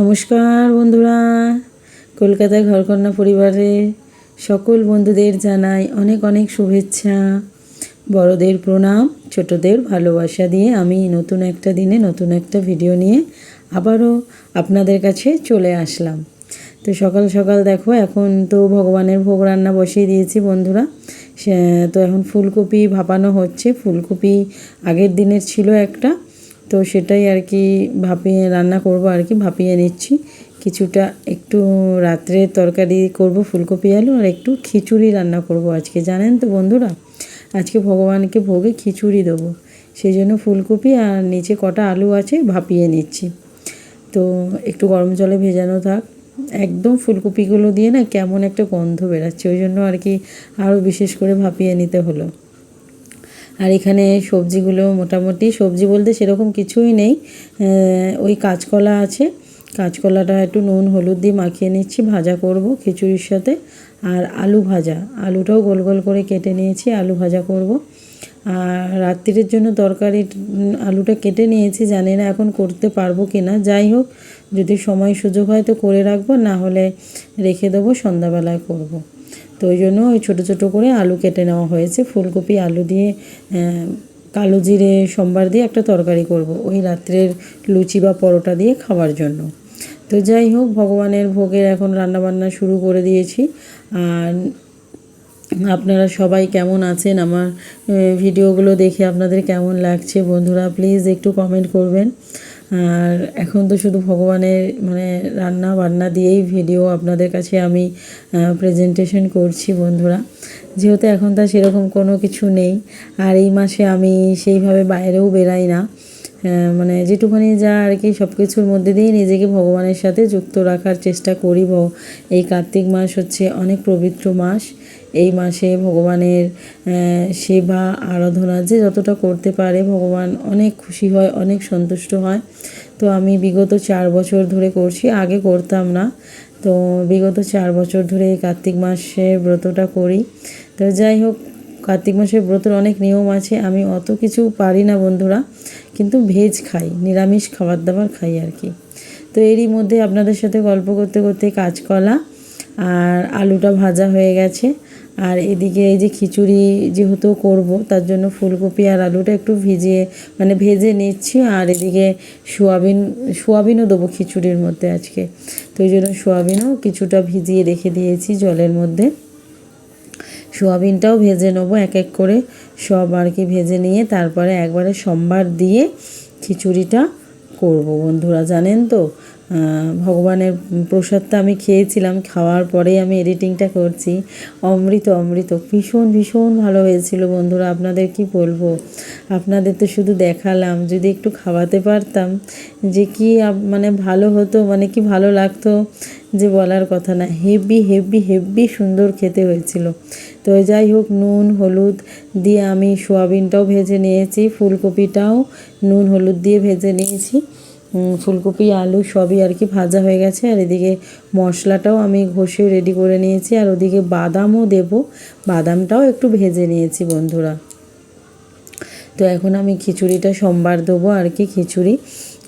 নমস্কার বন্ধুরা। কলকাতায় ঘরকন্যা পরিবারে সকল বন্ধুদের জানাই অনেক অনেক শুভেচ্ছা। বড়দের প্রণাম, ছোটদের ভালোবাসা দিয়ে আমি নতুন একটা দিনে নতুন একটা ভিডিও নিয়ে আবারও আপনাদের কাছে চলে আসলাম। তো সকাল সকাল দেখো, এখন তো ভগবানের ভোগ রান্না বসিয়ে দিয়েছি বন্ধুরা। তো এখন ফুলকপি ভাপানো হচ্ছে। ফুলকপি আগের দিনের ছিল একটা তো সেটাই আর কি ভাপিয়ে রান্না করব আর কি, ভাপিয়ে নিচ্ছি। কিছুটা একটু রাত্রে তরকারি করব, ফুলকপি আলু আর একটু খিচুড়ি রান্না করব আজকে। জানেন তো বন্ধুরা, আজকে ভগবানকে ভোগে খিচুড়ি দেবো। সেই জন্য ফুলকপি আর নিচে কটা আলু আছে ভাপিয়ে নিচ্ছি। তো একটু গরম জলে ভেজানো থাক। একদম ফুলকপিগুলো দিয়ে না কেমন একটা গন্ধ বেরাচ্ছে, ওই জন্য আর কি আরও বিশেষ করে ভাপিয়ে নিতে হলো। আর এখানে সবজিগুলো মোটামুটি, সবজি বলতে সেরকম কিছুই নেই। ওই কাঁচকলা আছে। কাঁচকলাটা একটু নুন, হলুদ দিয়ে মাখিয়ে নিচ্ছি, ভাজা করব খিচুড়ির সাথে। আর আলু ভাজা, আলুটাও গোল গোল করে কেটে নিয়েছি, আলু ভাজা করব। আর রাত্রির জন্য তরকারি, আলুটা কেটে নিয়েছি, জানি না এখন করতে পারব কি না যাই হোক, যদি সময় সুযোগ হয় তো করে রাখব, না হলে রেখে দেবো, সন্ধ্যাবেলায় করব। তো ওই জন্য ওই ছোটো ছোটো করে আলু কেটে নেওয়া হয়েছে। ফুলকপি, আলু দিয়ে কালো জিরে, সোমবার দিয়ে একটা তরকারি করব ওই রাত্রের লুচি বা পরোটা দিয়ে খাওয়ার জন্য। তো যাই হোক, ভগবানের ভোগের এখন রান্নাবান্না শুরু করে দিয়েছি। আর আপনারা সবাই কেমন আছেন? আমার ভিডিওগুলো দেখে আপনাদের কেমন লাগছে? বন্ধুরা প্লিজ একটু কমেন্ট করবেন। আর এখন তো শুধু ভগবানের মানে রান্না বান্না দিয়েই ভিডিও আপনাদের কাছে আমি প্রেজেন্টেশন করছি বন্ধুরা। যেহেতু এখন তা সেরকম কোনো কিছু নেই, আর এই মাসে আমি সেইভাবে বাইরেও বেরাই না। মানে যেটুখানি যা আর কি সব কিছুর মধ্যে দিয়ে নিজেকে ভগবানের সাথে যুক্ত রাখার চেষ্টা করি এই কার্তিক মাস হচ্ছে অনেক পবিত্র মাস। এই মাসে ভগবানের সেবা, আরাধনা যে যতটা করতে পারে ভগবান অনেক খুশি হয়, অনেক সন্তুষ্ট হয়। তো আমি বিগত চার বছর ধরে করছি, আগে করতাম না। তো বিগত চার বছর ধরে এই কার্তিক মাসে ব্রতটা করি। তো যাই হোক কার্তিক মাসের ব্রতের অনেক নিয়ম আছে, আমি অত কিছু পারি না বন্ধুরা, কিন্তু ভেজ খাই, নিরামিষ খাবার দাবার খাই আর কি। তো এরই মধ্যে আপনাদের সাথে গল্প করতে করতে কাঁচকলা আর আলুটা ভাজা হয়ে গেছে, আর এদিকে এই যে খিচুড়ি যেহেতু করব, তার জন্য ফুলকপি আর আলুটা একটু ভিজিয়ে মানে ভেজে নিচ্ছি, আর এদিকে সোয়াবিন, সোয়াবিনও দেবো খিচুড়ির মধ্যে আজকে। তো এই জন্য সোয়াবিনও কিছুটা ভিজিয়ে রেখে দিয়েছি জলের মধ্যে। সোয়াবিনটাও ভেজে নেব, এক এক করে সব আর কি ভেজে নিয়ে তারপরে একবারে সোমবার দিয়ে খিচুড়িটা করব বন্ধুরা, জানেন তো? ভগবানের প্রসাদটা আমি খেয়েছিলাম, খাওয়ার পরেই আমি এডিটিংটা করছি। অমৃত অমৃত, ভীষণ ভীষণ ভালো হয়েছিল বন্ধুরা, আপনাদের কি বলব? আপনাদের তো শুধু দেখালাম, যদি একটু খাওয়াতে পারতাম যে কি মানে ভালো হতো মানে কি ভালো লাগতো যে বলার কথা না হেভি হেভি হেভি সুন্দর খেতে হয়েছিল। তো যাই হোক, নুন, হলুদ দিয়ে আমি সোয়াবিনটাও ভেজে নিয়েছি, ফুলকপিটাও নুন, হলুদ দিয়ে ভেজে নিয়েছি। ফুলকপি, আলু সবই আর কি ভাজা হয়ে গেছে। আর এদিকে মশলাটাও আমি ঘষে রেডি করে নিয়েছি। আর ওদিকে বাদামও দেব। বাদামটাও একটু ভেজে নিয়েছি বন্ধুরা। তো এখন আমি খিচুড়িটা সোমবার দেবো আর কি খিচুড়ি।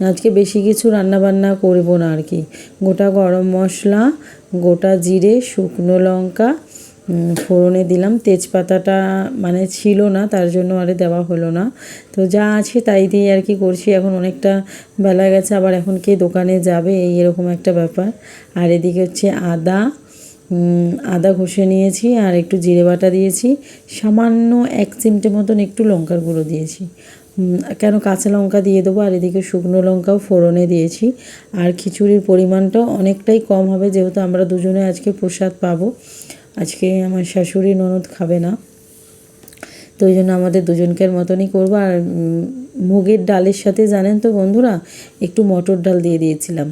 আজকে বেশি কিছু রান্না বান্না করব না আর কি। গোটা গরম মশলা, গোটা জিরে, শুকনো লঙ্কা ফোড়নে দিলাম। তেজপাতাটা মানে ছিল না, তার জন্য আরে দেওয়া হলো না। তো যা আছে তাই দিয়ে আর কি করছি। এখন অনেকটা বেলা গেছে, আবার এখন কে দোকানে যাবে, এই এরকম একটা ব্যাপার। আর এদিকে হচ্ছে আদা আদা ঘষে নিয়েছি আর একটু জিরে বাটা দিয়েছি। সামান্য এক চিমটে মতন একটু লঙ্কার গুঁড়ো দিয়েছি। কেন কাঁচা লঙ্কা দিয়ে দেবো, আর এদিকে শুকনো লঙ্কাও ফোড়নে দিয়েছি। আর খিচুড়ির পরিমাণটাও অনেকটাই কম হবে, যেহেতু আমরা দুজনে আজকে প্রসাদ পাবো। আজকে আমার শাশুড়ি ননদ খাবে না। তো ওই জন্য আমাদের দুজনকের মতনই করব। আর মুগের ডালের সাথে জানেন তো বন্ধুরা, একটু মটর ডাল দিয়ে দিয়েছিলাম।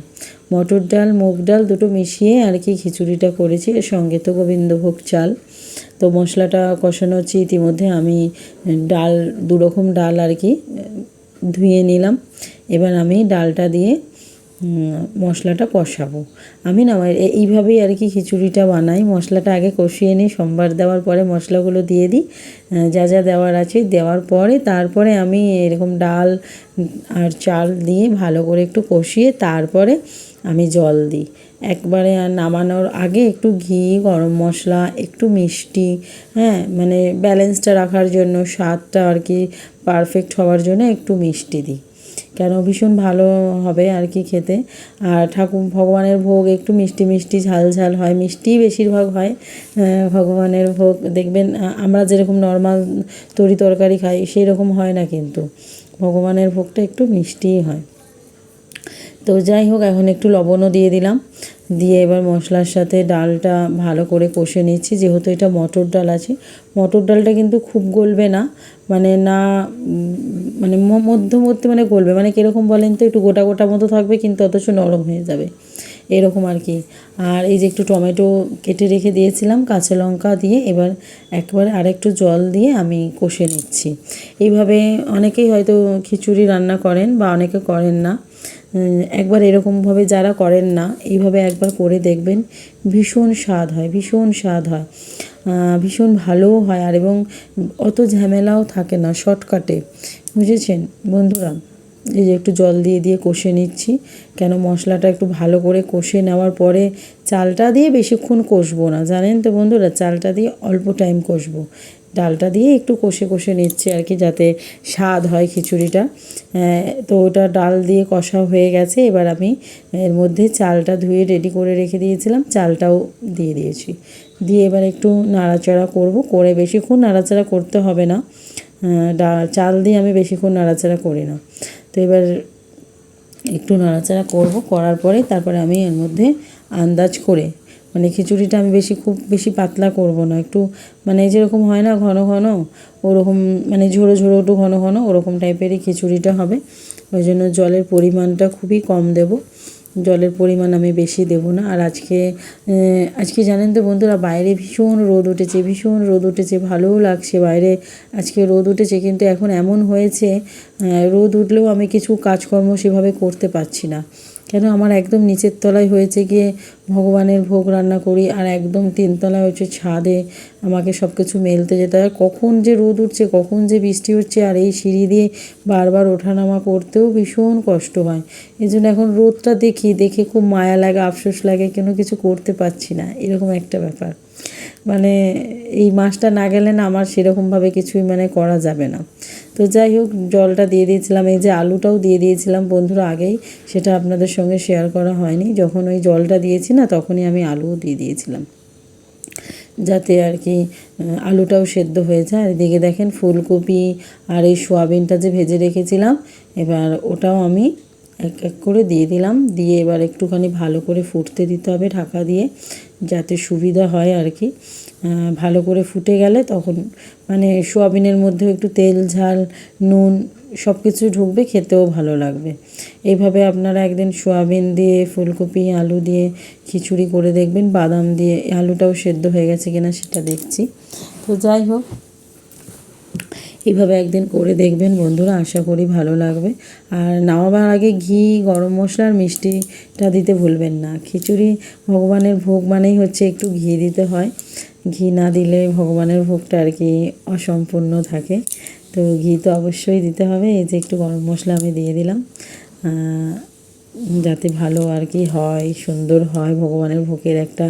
মটর ডাল, মুগ ডাল দুটো মিশিয়ে আর কি খিচুড়িটা করেছি। এর সঙ্গে তো গোবিন্দভোগ চাল। তো মশলাটা কষানো হচ্ছে, ইতিমধ্যে আমি ডাল, দুরকম ডাল আর কি, ধুয়ে নিলাম। এবার আমি ডালটা দিয়ে মশলাটা কষাবো। আমি না এইভাবেই আর কি খিচুড়িটা বানাই। মশলাটা আগে কষিয়ে নিই, সোমবার দেওয়ার পরে মশলাগুলো দিয়ে দিই। যা যা দেওয়ার আছে দেওয়ার পরে তারপরে আমি এরকম ডাল আর চাল দিয়ে ভালো করে একটু কষিয়ে তারপরে আমি জল দিই। একবারে নামানোর আগে একটু ঘি, গরম মশলা, একটু মিষ্টি হ্যাঁ মানে ব্যালেন্সটা রাখার জন্য, স্বাদটা আর কি পারফেক্ট হওয়ার জন্য একটু মিষ্টি দিই। কেন ভীষণ ভালো হবে আর কি খেতে। আর ঠাকুর, ভগবানের ভোগ একটু মিষ্টি মিষ্টি, ঝাল ঝাল হয়, মিষ্টি বেশিরভাগ হয় ভগবানের ভোগ। দেখবেন আমরা যেরকম নর্মাল তরি তরকারি খাই সেই রকম হয় না কিন্তু। ভগবানের ভোগটা একটু মিষ্টিই হয়। তো যাই হোক, এখন একটু লবণও দিয়ে দিলাম। দিয়ে এবার মশলার সাথে ডালটা ভালো করে কষে নিচ্ছি। যেহেতু এটা মটর ডাল আছে, মটর ডালটা কিন্তু খুব গলবে না মানে না মানে ম- মধ্যবর্তী মানে গলবে। মানে কীরকম বলেন তো, একটু গোটা গোটা মতো থাকবে, কিন্তু অথচ নরম হয়ে যাবে। এরকম আর কি। আর এই যে একটু টমেটো কেটে রেখে দিয়েছিলাম, কাঁচা লঙ্কা দিয়ে এবার একবারে আরেকটু জল দিয়ে আমি কষে নিচ্ছি। এইভাবে অনেকেই হয়তো খিচুড়ি রান্না করেন বা অনেকে করেন না। একবার এরকমভাবে যারা করেন না, এইভাবে একবার করে দেখবেন ভীষণ স্বাদ হয়, ভীষণ স্বাদ হয়। ভীষণ ভালোও হয় আর এবং অত ঝামেলাও থাকে না শর্টকাটে, বুঝেছেন? বন্ধুরা, এই যে একটু জল দিয়ে দিয়ে কষে নিচ্ছি, কেন মশলাটা একটু ভালো করে কষে নেওয়ার পরে চালটা দিয়ে বেশিক্ষণ কষবো না। জানেন তো বন্ধুরা, চালটা দিয়ে অল্প টাইম কষবো। ডালটা দিয়ে একটু কষে কষে নিচ্ছি আর কি, যাতে স্বাদ হয় খিচুড়িটা। তো ওটা ডাল দিয়ে কষা হয়ে গেছে। এবার আমি এর মধ্যে চালটা ধুয়ে রেডি করে রেখে দিয়েছিলাম। চালটাও দিয়ে দিয়েছি। দিয়ে এবার একটু নাড়াচাড়া করব। করে বেশিক্ষণ নাড়াচাড়া করতে হবে না। চাল দিয়ে আমি বেশিক্ষণ নাড়াচাড়া করি না। তো এবার একটু নাড়াচাড়া করব। করার পরে তারপরে আমি এর মধ্যে আন্দাজ করে মানে খিচুড়িটা আমি বেশি খুব বেশি পাতলা করব না। একটু মানে যেরকম হয় না ঘন ঘন, ওরকম মানে ঝোড়ো ঝোড়ো একটু ঘন ঘন ওরকম টাইপেরই খিচুড়িটা হবে। ওই জন্য জলের পরিমাণটা খুবই কম দেব। জলের পরিমাণ আমি বেশি দেব না। আর আজকে আজকে জানেন তো বন্ধুরা, বাইরে ভীষণ রোদ উঠেছে, ভীষণ রোদ উঠেছে, ভালোও লাগছে বাইরে। আজকে রোদ উঠেছে কিন্তু এখন এমন হয়েছে রোদ উঠলেও আমি কিছু কাজকর্ম সেভাবে করতে পারছি না। কেন আমার একদম নিচের তলায় হয়েছে গিয়ে ভগবানের ভোগ রান্না করি আর একদম তিনতলায় হচ্ছে ছাদে আমাকে সব কিছু মেলতে যেতে হয়। কখন যে রোদ উঠছে, কখন যে বৃষ্টি হচ্ছে আর এই সিঁড়ি দিয়ে বারবার ওঠানামা করতেও ভীষণ কষ্ট হয়। এই জন্য এখন রোদটা দেখি, দেখে খুব মায়া লাগে, আফসোস লাগে, কেন কিছু করতে পারছি না, এরকম একটা ব্যাপার। মানে এই মাসটা না গেলে না আমার সেরকমভাবে কিছুই মানে করা যাবে না। তো যাই হোক, জলটা দিয়ে দিয়েছিলাম, এই যে আলুটাও দিয়ে দিয়েছিলাম বন্ধুরা আগেই, সেটা আপনাদের সঙ্গে শেয়ার করা হয়নি। যখন ওই জলটা দিয়েছি না, তখনই আমি আলুও দিয়ে দিয়েছিলাম। যাতে আর কি আলুটাও সেদ্ধ হয়ে যায়। আর এদিকে দেখেন ফুলকপি আর এই সোয়াবিনটা যে ভেজে রেখেছিলাম, এবার ওটাও আমি এক এক করে দিয়ে দিলাম। দিয়ে এবার একটুখানি ভালো করে ফুটতে দিতে হবে ঢাকা দিয়ে, যাতে সুবিধা হয় আর কি। ভালো করে ফুটে গেলে তখন মানে সোয়াবিনের মধ্যেও একটু তেল, ঝাল, নুন সব কিছু ঢুকবে, খেতেও ভালো লাগবে। এইভাবে আপনারা একদিন সোয়াবিন দিয়ে, ফুলকপি, আলু দিয়ে খিচুড়ি করে দেখবেন। বাদাম দিয়ে, আলুটাও সেদ্ধ হয়ে গেছে কিনা সেটা দেখছি। তো যাই হোক এইভাবে একদিন করে দেখবেন বন্ধুরা, আশা করি ভালো লাগবে। আর নামাবার আগে ঘি, গরম মশলা আর মিষ্টিটা দিতে ভুলবেন না। খিচুড়ি ভগবানের ভোগ মানেই হচ্ছে একটু ঘি দিতে হয়। ঘি না দিলে ভগবানের ভোগটা আর কি অসম্পূর্ণ থাকে। তো ঘি তো অবশ্যই দিতে হবে। এই যে একটু গরম মশলা আমি দিয়ে দিলাম। যাতে ভালো আর কি হয়, সুন্দর হয়। ভগবানের ভোগের একটা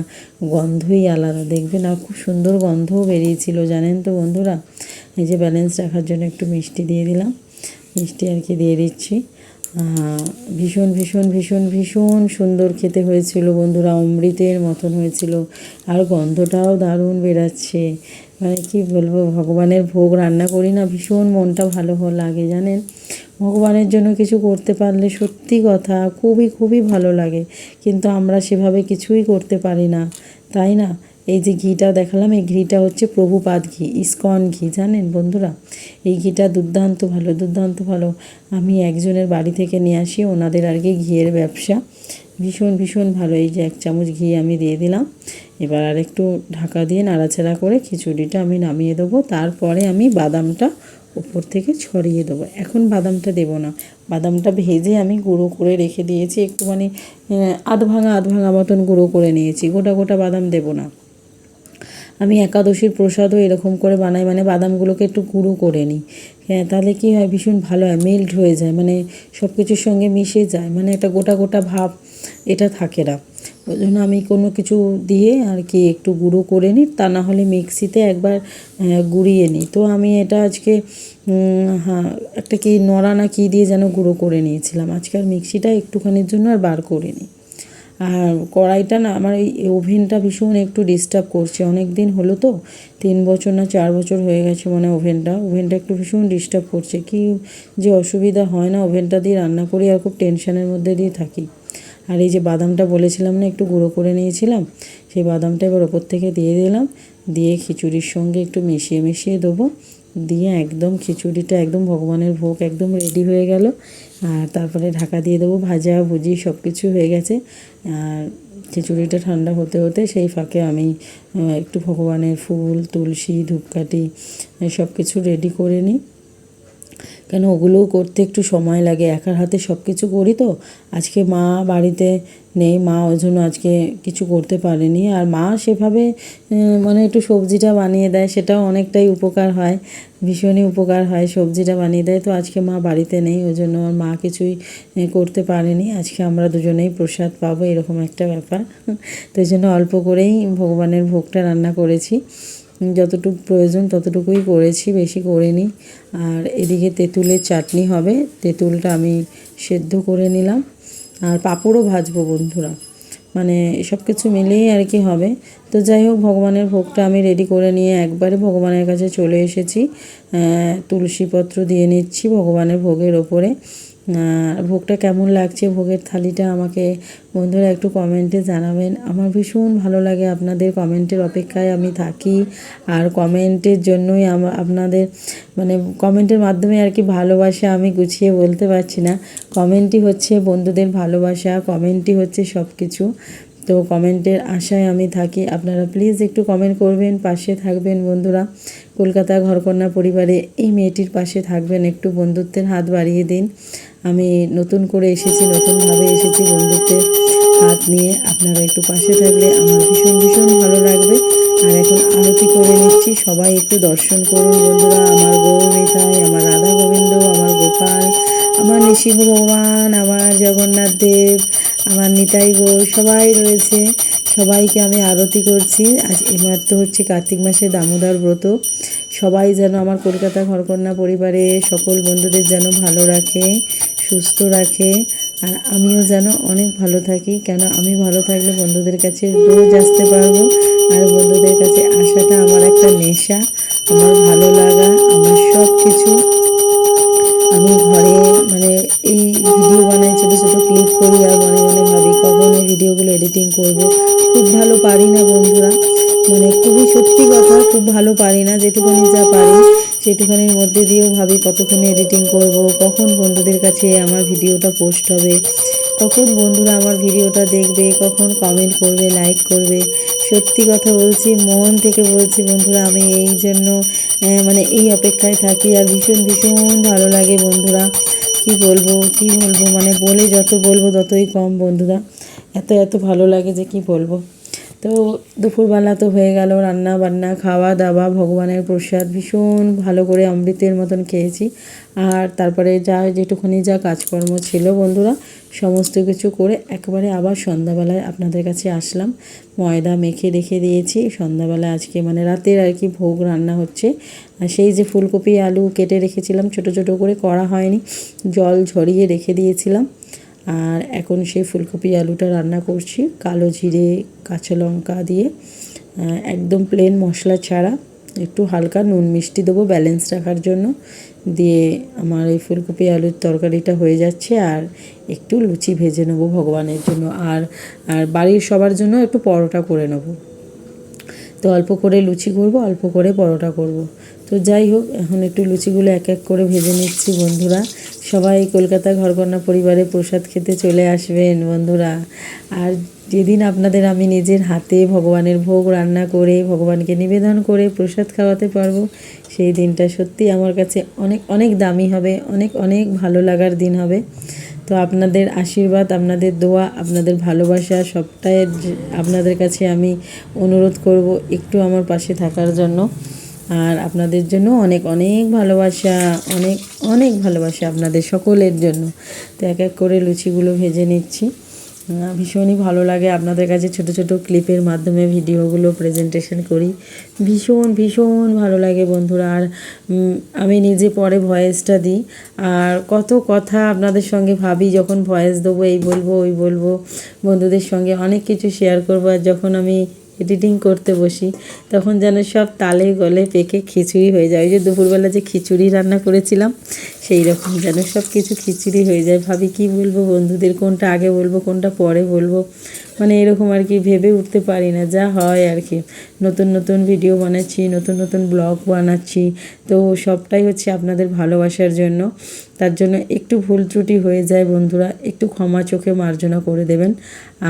গন্ধই আলাদা। দেখবেন আর খুব সুন্দর গন্ধও বেরিয়েছিল, জানেন তো বন্ধুরা? এই যে ব্যালেন্স রাখার জন্য একটু মিষ্টি দিয়ে দিলাম। মিষ্টি আর কি দিয়ে দিচ্ছি। ভীষণ ভীষণ ভীষণ ভীষণ সুন্দর খেতে হয়েছিল বন্ধুরা। অমৃতের মতন হয়েছিল। আর গন্ধটাও দারুণ বেরাচ্ছে মানে কি বলব, ভগবানের ভোগ রান্না করি না, ভীষণ মনটা ভালো লাগে, জানেন? ভগবানের জন্য কিছু করতে পারলে সত্যি কথা খুবই খুবই ভালো লাগে। কিন্তু আমরা সেভাবে কিছুই করতে পারি না। তাই না? এই যে ঘিটা দেখালাম এই ঘিটা হচ্ছে প্রভুপাদ ঘি ইস্কন ঘি জানেন বন্ধুরা? এই ঘিটা দুর্দান্ত ভালো দুর্দান্ত ভালো। আমি একজনের বাড়ি থেকে নিয়ে আসি ওনাদের আর কি ঘিয়ের ব্যবসা। ভীষণ ভীষণ ভালো এই যে এক চামচ ঘি আমি দিয়ে দিলাম। এবার আর একটু ঢাকা দিয়ে নাড়াচাড়া করে খিচুড়িটা আমি নামিয়ে দেবো। তারপরে আমি বাদামটা উপর থেকে ছড়িয়ে দেবো। এখন বাদামটা দেবো না। বাদামটা ভেজে আমি গুঁড়ো করে রেখে দিয়েছি একটুখানি আহ, আধ ভাঙা আধ ভাঙা মতন গুঁড়ো করে নিয়েছি। গোটা গোটা বাদাম দেবো না। আমি একাদশীর প্রসাদও এরকম করে বানাই মানে বাদামগুলোকে একটু গুঁড়ো করে নিই। হ্যাঁ তাহলে কী হয়, ভীষণ ভালো হয় মেল্ট হয়ে যায় মানে সব কিছুর সঙ্গে মিশে যায় মানে একটা গোটা গোটা ভাব এটা থাকে না। ওই জন্য আমি কোনো কিছু দিয়ে আর কি একটু গুঁড়ো করে নিই, তা না হলে মিক্সিতে একবার গুঁড়িয়ে নিই। তো আমি এটা আজকে হ্যাঁ একটা কি নড়া না কী দিয়ে যেন গুঁড়ো করে নিয়েছিলাম। আজকে আর মিক্সিটা একটুখানির জন্য আর বার করে নিই। আর কড়াইটা না আমার এই ওভেনটা ভীষণ একটু ডিস্টার্ব করছে। অনেক দিন হলো তো, তিন বছর না চার বছর হয়ে গেছে মানে ওভেনটা। ওভেনটা একটু ভীষণ ডিস্টার্ব করছে। কি যে অসুবিধা হয় না ওভেনটা দিয়ে রান্না করি আর খুব টেনশনের মধ্যে দিয়ে থাকি। আর এই যে বাদামটা বলেছিলাম না একটু গুঁড়ো করে নিয়েছিলাম, সেই বাদামটা এবার ওপর থেকে দিয়ে দিলাম। দিয়ে খিচুড়ির সঙ্গে একটু মিশিয়ে মিশিয়ে দেবো। দিয়ে একদম খিচুড়িটা, একদম ভগবানের ভোগ একদম রেডি হয়ে গেল। আর তারপরে ঢাকা দিয়ে দেবো ভাজা, ভুজি সব কিছু হয়ে গেছে। আর খিচুড়িটা ঠান্ডা হতে হতে সেই ফাঁকে আমি একটু ভগবানের ফুল, তুলসী, ধূপকাঠি সব কিছু রেডি করে নিই। কেন ওগুলোও করতে একটু সময় লাগে, একার হাতে সব কিছু করি তো। আজকে মা বাড়িতে নেই, মা ওই জন্য আজকে কিছু করতে পারেনি। আর মা সেভাবে মানে একটু সবজিটা বানিয়ে দেয়, সেটাও অনেকটাই উপকার হয়, ভীষণই উপকার হয় সবজিটা বানিয়ে দেয়। তো আজকে মা বাড়িতে নেই, ওই জন্য আমার মা কিছুই করতে পারেনি। আজকে আমরা দুজনেই প্রসাদ পাবো, এরকম একটা ব্যাপার। তো এই জন্য অল্প করেই ভগবানের ভোগটা রান্না করেছি। যতটুকু প্রয়োজন ততটুকুই করেছি, বেশি করিনি। আর এদিকে তেঁতুলের চাটনি হবে, তেঁতুলটা আমি সেদ্ধ করে নিলাম। আর পাঁপড়ও ভাজবো বন্ধুরা। মানে সব কিছু মিলিয়েই আর কি হবে। তো যাই হোক, ভগবানের ভোগটা আমি রেডি করে নিয়ে একবারে ভগবানের কাছে চলে এসেছি। তুলসীপত্র দিয়ে নিচ্ছি ভগবানের ভোগের ওপরে। ভোগটা কেমন লাগছে? ভোগের থালিটা আমাকে বন্ধুরা একটু কমেন্টে জানাবেন। আমার ভীষণ ভালো লাগে আপনাদের কমেন্টের অপেক্ষায় আমি থাকি। আর কমেন্টের জন্যই আমার আপনাদের মানে কমেন্টের মাধ্যমে আর কি ভালোবাসা আমি গুছিয়ে বলতে পারছি না। কমেন্টই হচ্ছে বন্ধুদের ভালোবাসা, কমেন্টই হচ্ছে সব কিছু তো কমেন্টের আশায় আমি থাকি। আপনারা প্লিজ একটু কমেন্ট করবেন, পাশে থাকবেন বন্ধুরা। কলকাতা ঘরকন্যা পরিবারে এই মেয়েটির পাশে থাকবেন, একটু বন্ধুত্বের হাত বাড়িয়ে দিন। আমি নতুন করে এসেছি, নতুনভাবে এসেছি বন্ধুত্বের হাত নিয়ে। আপনারা একটু পাশে থাকলে আমার ভীষণ ভীষণ ভালো লাগবে। আর এখন আরতি করে নিচ্ছি। সবাই একটু দর্শন করুন বন্ধুরা। আমার গৌরীতায় আমার রাধা গোবিন্দ, আমার গোপাল, আমার নৃসিংহ ভগবান, আমার জগন্নাথ দেব, আমার নিতাই গৌর, সবাই রয়েছে। সবাইকে আমি আরতি করছি। আজ এবার তো হচ্ছে কার্তিক মাসে দামোদর ব্রত। সবাই যেন আমার কলকাতা ঘরকন্যা পরিবারে সকল বন্ধুদের যেন ভালো রাখে। সুস্থ রাখে আর আমিও যেন অনেক ভালো থাকি। কেন আমি ভালো থাকলে বন্ধুদের কাছে রোজ আসতে পারব? আর বন্ধুদের কাছে আসাটা আমার একটা নেশা, আমার ভালো লাগা, আমার সব কিছু আমি ঘরে মানে এই ভিডিও বানাই, ছোটো ছোটো ক্লিপ করি আর মনে মনে ভাবি কখন এই ভিডিওগুলো এডিটিং করব? খুব ভালো পারি না বন্ধুরা। মানে খুবই সত্যি কথা, খুব ভালো পারি না, যেটুকুনি যা পারি সেটুখানির মধ্যে দিয়েও ভাবি কতক্ষণ এডিটিং করব, কখন বন্ধুদের কাছে আমার ভিডিওটা পোস্ট হবে, কখন বন্ধুরা আমার ভিডিওটা দেখবে, কখন কমেন্ট করবে লাইক করবে। সত্যি কথা বলছি, মন থেকে বলছি বন্ধুরা, আমি এই জন্য মানে এই অপেক্ষায় থাকি আর ভীষণ ভীষণ ভালো লাগে বন্ধুরা। কি বলব কি বলব মানে বলে যত বলব ততই কম বন্ধুরা। এত এত ভালো লাগে যে কি বলব। তো দুপুরবেলা তো হয়ে গেল রান্না বান্না, খাওয়া দাওয়া, ভগবানের প্রসাদ, ভীষণ ভালো করে অমৃতের মতন খেয়েছি। আর তারপরে যা যেটুকুনি যা কাজকর্ম ছিল বন্ধুরা, সমস্ত কিছু করে একবারে আবার সন্ধ্যাবেলায় আপনাদের কাছে আসলাম। ময়দা মেখে রেখে দিয়েছি সন্ধ্যাবেলায় আজকে মানে রাতের আর কি ভোগ রান্না হচ্ছে। আর সেই যে ফুলকপি, আলু কেটে রেখেছিলাম, ছোট ছোট করে করা হয়নি, জল ঝরিয়ে রেখে দিয়েছিলাম। আর এখন সেই ফুলকপি আলুটা রান্না করছি, কালো জিরে, কাঁচা লঙ্কা দিয়ে। একদম প্লেন মশলা ছাড়া একটু হালকা নুন মিষ্টি দেবো ব্যালেন্স রাখার জন্য। দিয়ে আমার এই ফুলকপি আলুর তরকারিটা হয়ে যাচ্ছে আর একটু লুচি ভেজে নেব ভগবানের জন্য। আর আর বাড়ির সবার জন্য একটু পরোটা করে নেব। তো অল্প করে লুচি করব, অল্প করে পরোটা করব। তো যাই হোক, এখন একটু লুচিগুলো এক এক করে ভেজে নিচ্ছি বন্ধুরা। সবাই কলকাতা ঘরকন্যা পরিবারে প্রসাদ খেতে চলে আসবেন বন্ধুরা। আর যেদিন আপনাদের আমি নিজের হাতে ভগবানের ভোগ রান্না করে, ভগবানকে নিবেদন করে প্রসাদ খাওয়াতে পারব, সেই দিনটা সত্যি আমার কাছে অনেক অনেক দামি হবে, অনেক অনেক ভালো লাগার দিন হবে। তো আপনাদের আশীর্বাদ, আপনাদের দোয়া, আপনাদের ভালোবাসা সবটাই আপনাদের কাছে আমি অনুরোধ করব একটু আমার পাশে থাকার জন্য। আর আপনাদের জন্য অনেক অনেক ভালোবাসা, অনেক অনেক ভালোবাসা আপনাদের সকলের জন্য। তো এক এক করে লুচিগুলো ভেজে নিচ্ছি। ভীষণই ভালো লাগে। আপনাদের কাছে ছোট ছোট ক্লিপের মাধ্যমে ভিডিওগুলো প্রেজেন্টেশন করি। ভীষণ ভীষণ ভালো লাগে বন্ধুরা। আর আমি নিজে পরে ভয়েসটা দিই। আর কত কথা আপনাদের সঙ্গে ভাবি, যখন ভয়েস দেবো, এই বলব, ওই বলব। বন্ধুদের সঙ্গে অনেক কিছু শেয়ার করব। আর যখন আমি এডিটিং করতে বসি, তখন যেন সব তালে গলে পেকে খিচুড়ি হয়ে যায়। ওই যে দুপুরবেলা যে খিচুড়ি রান্না করেছিলাম, সেই রকম যেন সব কিছু খিচুড়ি হয়ে যায়। ভাবি, কি বলব বন্ধুদের, কোনটা আগে বলব, কোনটা পরে বলব? মানে এরকম আর কি ভেবে উঠতে পারি না, যা হয় আর কি। নতুন নতুন ভিডিও বানাচ্ছি, নতুন নতুন ব্লগ বানাচ্ছি, তো সবটাই হচ্ছে আপনাদের ভালোবাসার জন্য। তার জন্য একটু ভুল ত্রুটি হয়ে যায় বন্ধুরা, একটু ক্ষমা চোখে মার্জনা করে দেবেন।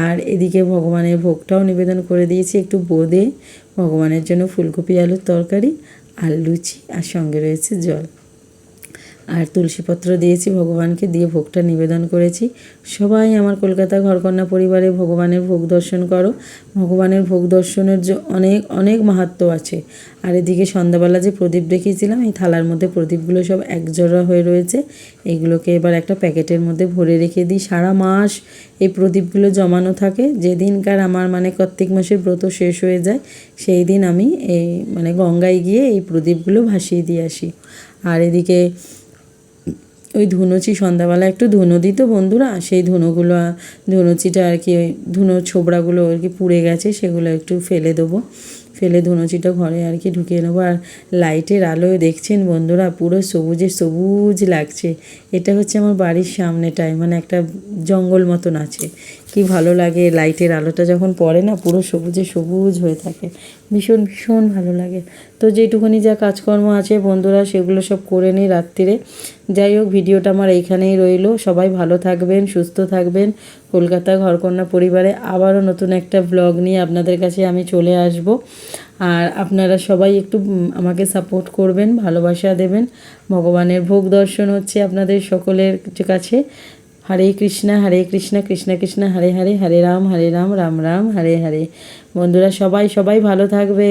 আর এদিকে ভগবানের ভোগটাও নিবেদন করে দিয়েছি একটু বোঁদে, ভগবানের জন্য ফুলকপি, আলুর তরকারি আর লুচি, আর সঙ্গে রয়েছে জল। আর তুলসীপত্র দিয়েছি, ভগবানকে দিয়ে ভোগটা নিবেদন করেছি। সবাই আমার কলকাতা ঘরকন্যা পরিবারে ভগবানের ভোগ দর্শন করো। ভগবানের ভোগ দর্শনের যে অনেক অনেক মাহাত্ম্য আছে। আর এদিকে সন্ধ্যাবেলা যে প্রদীপ রেখেছিলাম এই থালার মধ্যে প্রদীপগুলো সব একজোড়া হয়ে রয়েছে। এগুলোকে এবার একটা প্যাকেটের মধ্যে ভরে রেখে দিই। সারা মাস এই প্রদীপগুলো জমানো থাকে। যেদিনকার আমার মানে কার্তিক মাসের ব্রত শেষ হয়ে যায়, সেই দিন আমি এই মানে গঙ্গায় গিয়ে এই প্রদীপগুলো ভাসিয়ে দিয়ে আসি। আর এদিকে ওই ধুনুচি সন্ধ্যাবেলা একটু ধুনো দিত বন্ধুরা, সেই ধুনোগুলো, ধুনুচিটা আর কি ওই ধুনো ছোবড়াগুলো আর কি পুড়ে গেছে, সেগুলো একটু ফেলে দেবো। ফেলে ধুনুচিটা ঘরে আর কি ঢুকিয়ে নেব। আর লাইটের আলোয় দেখছেন বন্ধুরা, পুরো সবুজে সবুজ লাগছে। এটা হচ্ছে আমার বাড়ির সামনেটায় মানে একটা জঙ্গল মতন আছে। কি ভালো লাগে লাইটের আলোটা যখন পড়ে না, পুরো সবুজে সবুজ হয়ে থাকে। ভীষণ ভীষণ ভালো লাগে। তো যেটুকুনি যা কাজকর্ম আছে বন্ধুরা, সেগুলো সব করে নিই রাত্রিরে যাই হোক, ভিডিওটা আমার এইখানেই রইল। সবাই ভালো থাকবেন, সুস্থ থাকবেন। কলকাতা ঘরকন্যা পরিবারে আবারও নতুন একটা ব্লগ নিয়ে আপনাদের কাছে আমি চলে আসব। আর আপনারা সবাই একটু আমাকে সাপোর্ট করবেন, ভালোবাসা দেবেন। ভগবানের ভোগ দর্শন হচ্ছে আপনাদের সকলের কাছে। হরে কৃষ্ণা হরে কৃষ্ণা কৃষ্ণা কৃষ্ণা, হরে হরে হরে রাম হরে রাম রাম রাম, হরে হরে। বন্ধুরা সবাই সবাই ভালো থাকবে